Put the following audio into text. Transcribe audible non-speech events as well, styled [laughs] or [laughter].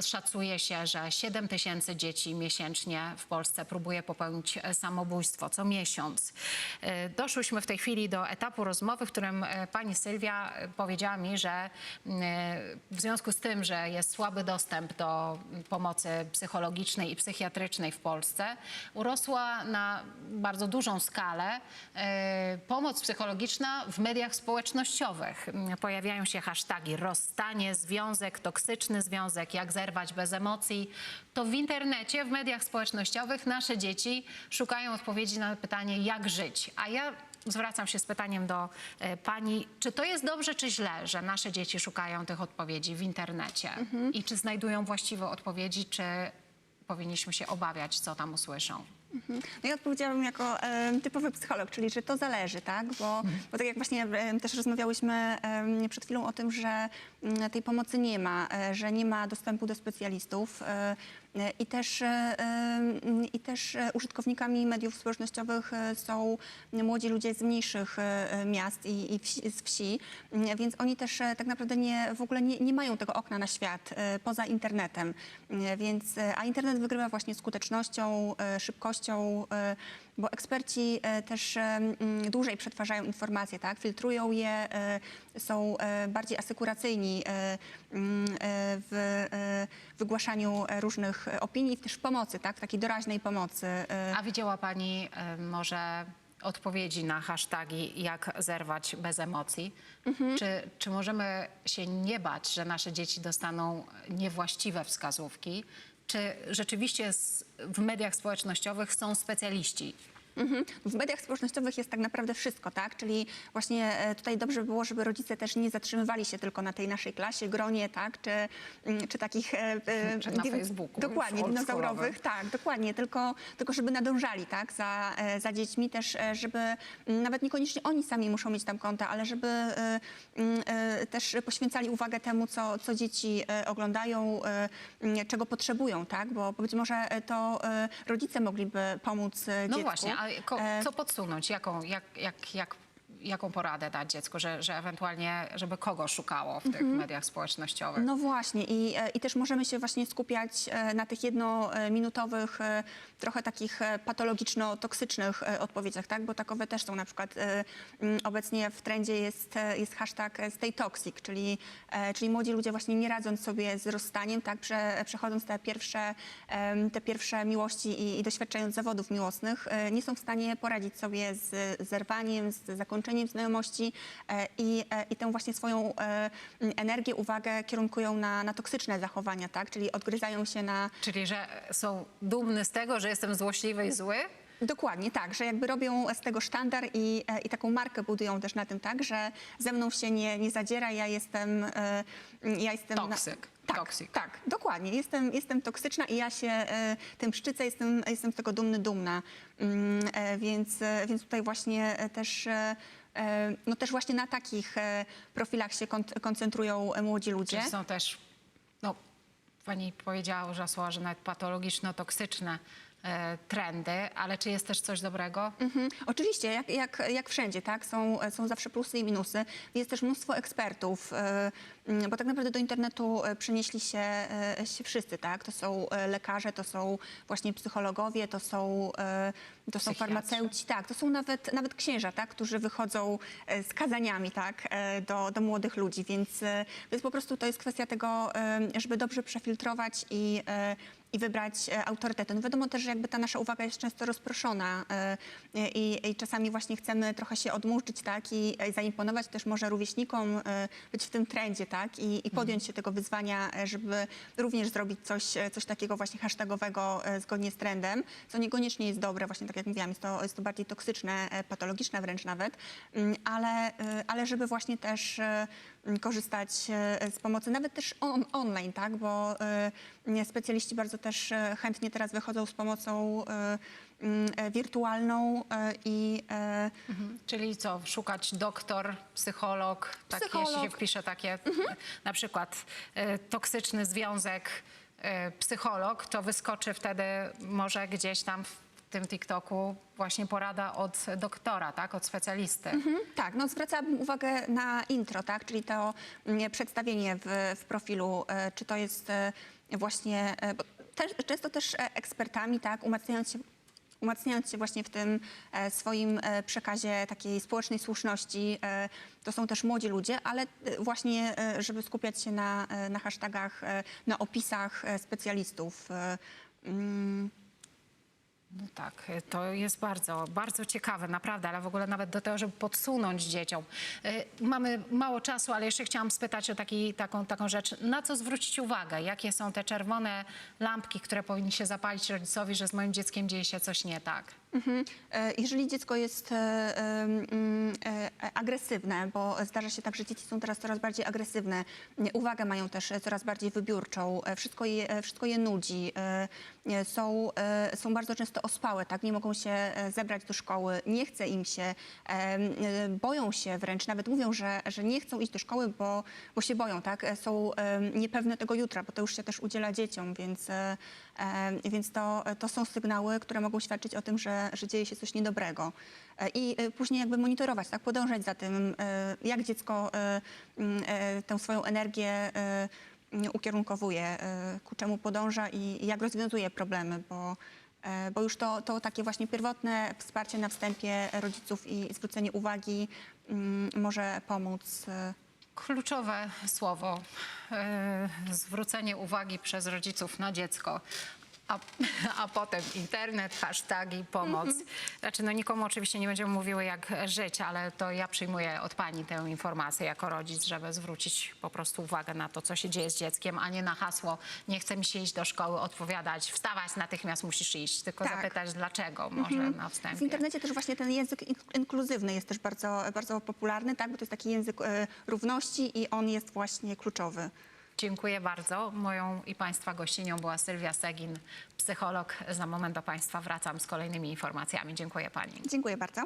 Szacuje się, że 7 tysięcy dzieci miesięcznie w Polsce próbuje popełnić e, samobójstwo co miesiąc. E, Doszłyśmy w tej chwili do etapu rozmowy, w którym e, pani Sylwia powiedziała mi, że w związku z tym, że jest słaby dostęp do pomocy psychologicznej i psychiatrycznej w Polsce, urosła na bardzo dużą skalę pomoc psychologiczna w mediach społecznościowych. Pojawiają się hasztagi rozstanie, związek, toksyczny związek, jak zerwać bez emocji. To w internecie, w mediach społecznościowych nasze dzieci szukają odpowiedzi na pytanie, jak żyć. A ja zwracam się z pytaniem do e, pani, czy to jest dobrze, czy źle, że nasze dzieci szukają tych odpowiedzi w internecie i czy znajdują właściwe odpowiedzi, czy powinniśmy się obawiać, co tam usłyszą. No ja odpowiedziałabym jako e, typowy psycholog, czyli że to zależy, tak? Bo, bo tak jak właśnie e, też rozmawiałyśmy e, przed chwilą o tym, że mm, tej pomocy nie ma, e, że nie ma dostępu do specjalistów e, i też, e, e, i też e, użytkownikami mediów społecznościowych e, są młodzi ludzie z mniejszych e, e, miast i, i wsi, z wsi, więc oni też e, tak naprawdę nie, w ogóle nie, nie mają tego okna na świat e, poza internetem, więc, e, a internet wygrywa właśnie skutecznością, e, szybkością, e, bo eksperci e, też e, dłużej przetwarzają informacje, tak? filtrują je, e, są bardziej asekuracyjni e, w wygłaszaniu różnych opinii, też w pomocy, tak? takiej doraźnej pomocy. A widziała pani może odpowiedzi na hasztagi, jak zerwać bez emocji? Czy, czy możemy się nie bać, że nasze dzieci dostaną niewłaściwe wskazówki? Czy rzeczywiście s- w mediach społecznościowych są specjaliści? Mhm. W mediach społecznościowych jest tak naprawdę wszystko, tak? Czyli właśnie e, tutaj dobrze by było, żeby rodzice też nie zatrzymywali się tylko na tej naszej klasie, gronie, tak? Czy, mm, czy takich... e, e, [laughs] Czy na dim- Facebooku, Dokładnie, oldschoolowym. dinozaurowych, tak, dokładnie. Tylko, tylko żeby nadążali, tak? Za, e, za dziećmi też, e, żeby mm, nawet niekoniecznie oni sami muszą mieć tam konta, ale żeby e, mm, e, też poświęcali uwagę temu, co, co dzieci e, oglądają, e, mm, czego potrzebują, tak? Bo być może e, to e, rodzice mogliby pomóc e, No dziecku. właśnie, a ko, E, co podsunąć? Jaką, jak, jak, jak, jaką poradę dać dziecku, że, że ewentualnie, żeby kogo szukało w tych mediach społecznościowych? No właśnie i, e, i też możemy się właśnie skupiać e, na tych jednominutowych, e, trochę takich e, patologiczno-toksycznych e, odpowiedziach, tak? Bo takowe też są na przykład e, obecnie w trendzie jest, e, jest hashtag e, stay toxic, czyli, e, czyli młodzi ludzie właśnie nie radząc sobie z rozstaniem, tak? Prze, przechodząc te pierwsze, em, te pierwsze miłości i, i doświadczając zawodów miłosnych, e, nie są w stanie poradzić sobie z zerwaniem, z zakończeniem znajomości e, i, e, i tę właśnie swoją e, energię, uwagę kierunkują na, na toksyczne zachowania, tak? Czyli odgryzają się na... Czyli, że są dumny z tego, że jestem złośliwy i zły? Dokładnie, tak, że jakby robią z tego sztandar i, i taką markę budują też na tym, tak, że ze mną się nie, nie zadziera, ja jestem... Ja jestem na- Toksyk. Tak, Toxic. tak, dokładnie. Jestem, jestem toksyczna i ja się e, tym szczycę, jestem, jestem z tego dumny, dumna. Mm, e, więc, e, więc tutaj właśnie też, no też właśnie na takich e, profilach się kon- koncentrują e, młodzi ludzie. Czyli są też, no, pani powiedziała, że słowa, że nawet patologiczno-toksyczne e, trendy, ale czy jest też coś dobrego? Mhm. Oczywiście, jak, jak, jak wszędzie, tak? Są, są zawsze plusy i minusy. Jest też mnóstwo ekspertów, e, mm, bo tak naprawdę do internetu e, przenieśli się, e, się wszyscy, tak? To są e, lekarze, to są właśnie psychologowie, to są, e, to są farmaceuci, tak? To są nawet, nawet księża, tak? Którzy wychodzą e, z kazaniami, tak? E, Do, do młodych ludzi, więc, e, więc po prostu to jest kwestia tego, e, żeby dobrze przefiltrować i e, i wybrać e, autorytety. No wiadomo też, że jakby ta nasza uwaga jest często rozproszona e, i, i czasami właśnie chcemy trochę się odmurzyć, tak, i, zaimponować też może rówieśnikom, e, być w tym trendzie, tak, i, i podjąć się tego wyzwania, e, żeby również zrobić coś, e, coś takiego właśnie hashtagowego e, zgodnie z trendem, co niekoniecznie jest dobre, właśnie tak jak mówiłam, jest to, jest to bardziej toksyczne, e, patologiczne wręcz nawet, Mm, ale, e, ale żeby właśnie też e, korzystać e, z pomocy, nawet też on, online, tak, bo e, specjaliści bardzo też e, chętnie teraz wychodzą z pomocą wirtualną i e, Czyli co, szukać doktor, psycholog, tak, Psycholog. jeśli się wpisze takie, na przykład toksyczny związek, psycholog, to wyskoczy wtedy może gdzieś tam w tym TikToku właśnie porada od doktora, tak, od specjalisty. Mhm, Tak, no zwracałabym uwagę na intro, tak, czyli to mm, przedstawienie w, w profilu, e, czy to jest e, właśnie, e, bo też, często też e, ekspertami, tak, umacniając się umacniając się właśnie w tym e, swoim e, przekazie takiej społecznej słuszności. E, to są też młodzi ludzie, ale e, właśnie, e, żeby skupiać się na, e, na hashtagach, e, na opisach e, specjalistów. E, mm, No tak, to jest bardzo, bardzo ciekawe, naprawdę, ale w ogóle nawet do tego, żeby podsunąć dzieciom. Y, Mamy mało czasu, ale jeszcze chciałam spytać o taki, taką, taką rzecz. Na co zwrócić uwagę? Jakie są te czerwone lampki, które powinni się zapalić rodzicowi, że z moim dzieckiem dzieje się coś nie tak? Mhm. E, Jeżeli dziecko jest e, e, agresywne, bo zdarza się tak, że dzieci są teraz coraz bardziej agresywne, uwagę mają też coraz bardziej wybiórczą, wszystko je, wszystko je nudzi, są, są bardzo często ospałe, tak? nie mogą się zebrać do szkoły, nie chce im się, boją się wręcz, nawet mówią, że, że nie chcą iść do szkoły, bo, bo się boją, tak? Są niepewne tego jutra, bo to już się też udziela dzieciom, więc, więc to, to są sygnały, które mogą świadczyć o tym, że, że dzieje się coś niedobrego. E, I e, później jakby monitorować, tak? podążać za tym, e, jak dziecko e, e, tę swoją energię e, ukierunkowuje, e, ku czemu podąża i, jak rozwiązuje problemy, bo, e, bo już to, to takie właśnie pierwotne wsparcie na wstępie rodziców i zwrócenie uwagi może pomóc. E, Kluczowe słowo, y, zwrócenie uwagi przez rodziców na dziecko. A, a potem internet, hashtagi, pomoc. Znaczy, no nikomu oczywiście nie będziemy mówiły, jak żyć, ale to ja przyjmuję od pani tę informację jako rodzic, żeby zwrócić po prostu uwagę na to, co się dzieje z dzieckiem, a nie na hasło nie chce mi się iść do szkoły, odpowiadać, wstawać, natychmiast musisz iść, tylko Tak. zapytać dlaczego może na wstępie. W internecie też właśnie ten język ink- inkluzywny jest też bardzo, bardzo popularny, tak? bo to jest taki język e, równości i on jest właśnie kluczowy. Dziękuję bardzo. Moją i Państwa gościnią była Sylwia Segin, psycholog. Za moment do Państwa wracam z kolejnymi informacjami. Dziękuję Pani. Dziękuję bardzo.